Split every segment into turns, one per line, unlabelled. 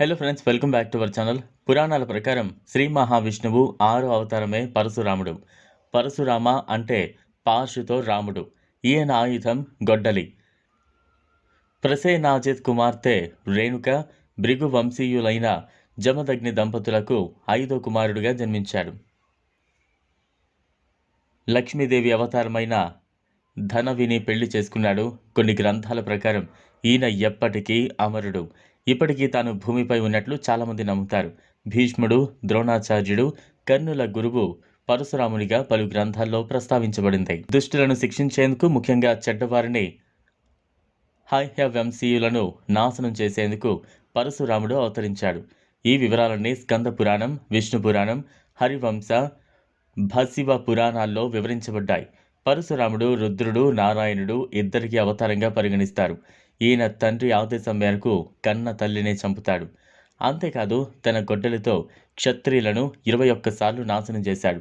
Hello friends welcome back to our channel పురాణాల ప్రకారం శ్రీ మహావిష్ణువు ఆరో అవతారమే పరశురాముడు. పరశురామ అంటే పార్శుతో రాముడు. ఈయన ఆయుధం గొడ్డలి. ప్రసేనాజిత్ కుమార్తె రేణుక భృగు వంశీయులైన జమదగ్ని దంపతులకు ఐదో కుమారుడిగా జన్మించాడు. లక్ష్మీదేవి అవతారమైన ధనవిని పెళ్ళి చేసుకున్నాడు. కొన్ని గ్రంథాల ప్రకారం ఈయన ఎప్పటికీ అమరుడు. ఇప్పటికీ తాను భూమిపై ఉన్నట్లు చాలామంది నమ్ముతారు. భీష్ముడు ద్రోణాచార్యుడు కర్ణుల గురువు పరశురామునిగా పలు గ్రంథాల్లో ప్రస్తావించబడింది. దుష్టులను శిక్షించేందుకు ముఖ్యంగా చెడ్డవారిని హైహ్యవంశీయులను నాశనం చేసేందుకు పరశురాముడు అవతరించాడు. ఈ వివరాలన్నీ స్కంద పురాణం విష్ణు పురాణం హరివంశ భశివ పురాణాల్లో వివరించబడ్డాయి. పరశురాముడు రుద్రుడు నారాయణుడు ఇద్దరికి అవతారంగా పరిగణిస్తారు. ఈయన తండ్రి ఆదేశం మేరకు కన్న తల్లిని చంపుతాడు. అంతేకాదు తన గొడ్డలితో క్షత్రియులను ఇరవై ఒక్కసార్లు నాశనం చేశాడు.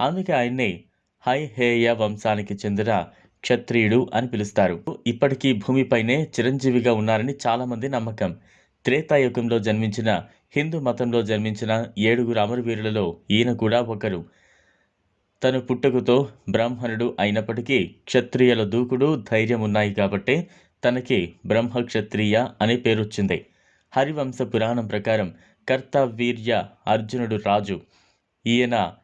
అందుకే ఆయన్ని హై హేయ వంశానికి చెందిన క్షత్రియుడు అని పిలుస్తారు. ఇప్పటికీ భూమిపైనే చిరంజీవిగా ఉన్నారని చాలామంది నమ్మకం. త్రేతాయుగంలో జన్మించిన హిందూ మతంలో జన్మించిన ఏడుగురు అమరవీరులలో ఈయన కూడా ఒకరు. తను పుట్టుకతో బ్రాహ్మణుడు అయినప్పటికీ క్షత్రియుల దూకుడు ధైర్యం ఉన్నాయి కాబట్టి తనకి బ్రహ్మ క్షత్రియ అనే పేరొచ్చింది. హరివంశ పురాణం ప్రకారం కర్తవీర్య అర్జునుడు రాజు ఈయన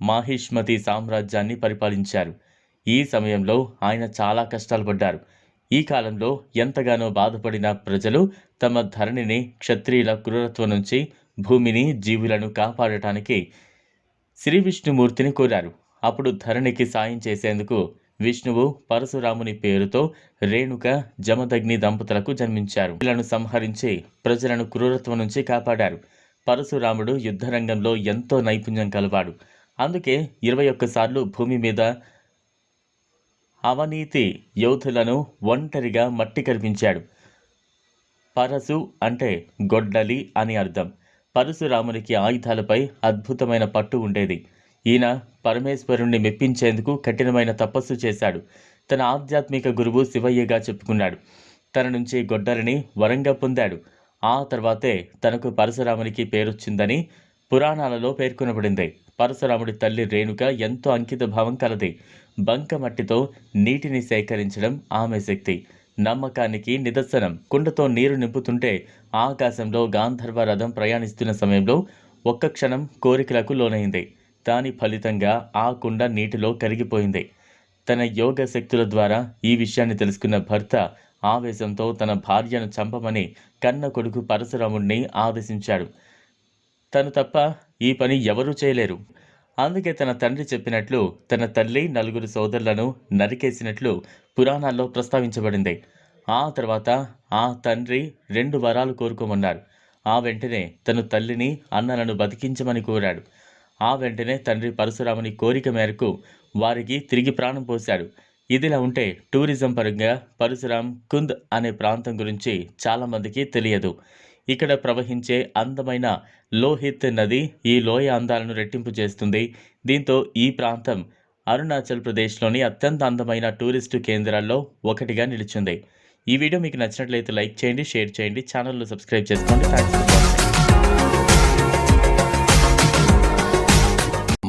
మాహిష్మతి సామ్రాజ్యాన్ని పరిపాలించారు. ఈ సమయంలో ఆయన చాలా కష్టాలు పడ్డారు. ఈ కాలంలో ఎంతగానో బాధపడిన ప్రజలు తమ ధరణిని క్షత్రియుల క్రూరత్వం నుంచి భూమిని జీవులను కాపాడటానికి శ్రీ విష్ణుమూర్తిని కోరారు. అప్పుడు ధరణికి సాయం చేసేందుకు విష్ణువు పరశురాముని పేరుతో రేణుక జమదగ్ని దంపతులకు జన్మించారు. వీళ్ళను సంహరించి ప్రజలను క్రూరత్వం నుంచి కాపాడారు. పరశురాముడు యుద్ధరంగంలో ఎంతో నైపుణ్యం కలవాడు. అందుకే ఇరవై ఒక్కసార్లు భూమి మీద అవనీతి యోధులను ఒంటరిగా మట్టి కల్పించాడు పరశు అంటే గొడ్డలి అని అర్థం. పరశురామునికి ఆయుధాలపై అద్భుతమైన పట్టు ఉండేది. ఈయన పరమేశ్వరుణ్ణి మెప్పించేందుకు కఠినమైన తపస్సు చేశాడు. తన ఆధ్యాత్మిక గురువు శివయ్యగా చెప్పుకున్నాడు. తన నుంచి గొడ్డలిని వరంగా పొందాడు. ఆ తర్వాతే తనకు పరశురామునికి పేరొచ్చిందని పురాణాలలో పేర్కొనబడింది. పరశురాముడి తల్లి రేణుక ఎంతో అంకిత భావం కలది. బంకమట్టితో నీటిని సేకరించడం ఆమె శక్తి. నమ్మకానికి నిదర్శనం. కుండతో నీరు నింపుతుంటే ఆకాశంలో గాంధర్వ రథం ప్రయాణిస్తున్న సమయంలో ఒక్క క్షణం కోరికలకు లోనైంది. దాని ఫలితంగా ఆ కుండ నీటిలో కరిగిపోయింది. తన యోగ శక్తుల ద్వారా ఈ విషయాన్ని తెలుసుకున్న భర్త ఆవేశంతో తన భార్యను చంపమని కన్న కొడుకు పరశురాముణ్ణి ఆదేశించాడు. తను తప్ప ఈ పని ఎవరూ చేయలేరు. అందుకే తన తండ్రి చెప్పినట్లు తన తల్లి నలుగురు సోదరులను నరికేసినట్లు పురాణాల్లో ప్రస్తావించబడింది. ఆ తర్వాత ఆ తండ్రి రెండు వరాలు కోరుకోమన్నారు. ఆ వెంటనే తను తల్లిని అన్నలను బతికించమని కోరాడు. ఆ వెంటనే తండ్రి పరశురాముని కోరిక మేరకు వారికి తిరిగి ప్రాణం పోశాడు. ఇదిలా ఉంటే టూరిజం పరంగా పరశురాం కుంద్ అనే ప్రాంతం గురించి చాలామందికి తెలియదు. ఇక్కడ ప్రవహించే అందమైన లోహిత్ నది ఈ లోయ అందాలను రెట్టింపు చేస్తుంది. దీంతో ఈ ప్రాంతం అరుణాచల్ ప్రదేశ్లోని అత్యంత అందమైన టూరిస్టు కేంద్రాల్లో ఒకటిగా నిలిచింది. ఈ వీడియో మీకు నచ్చినట్లయితే లైక్ చేయండి షేర్ చేయండి ఛానల్లో సబ్స్క్రైబ్ చేసుకోండి. థ్యాంక్స్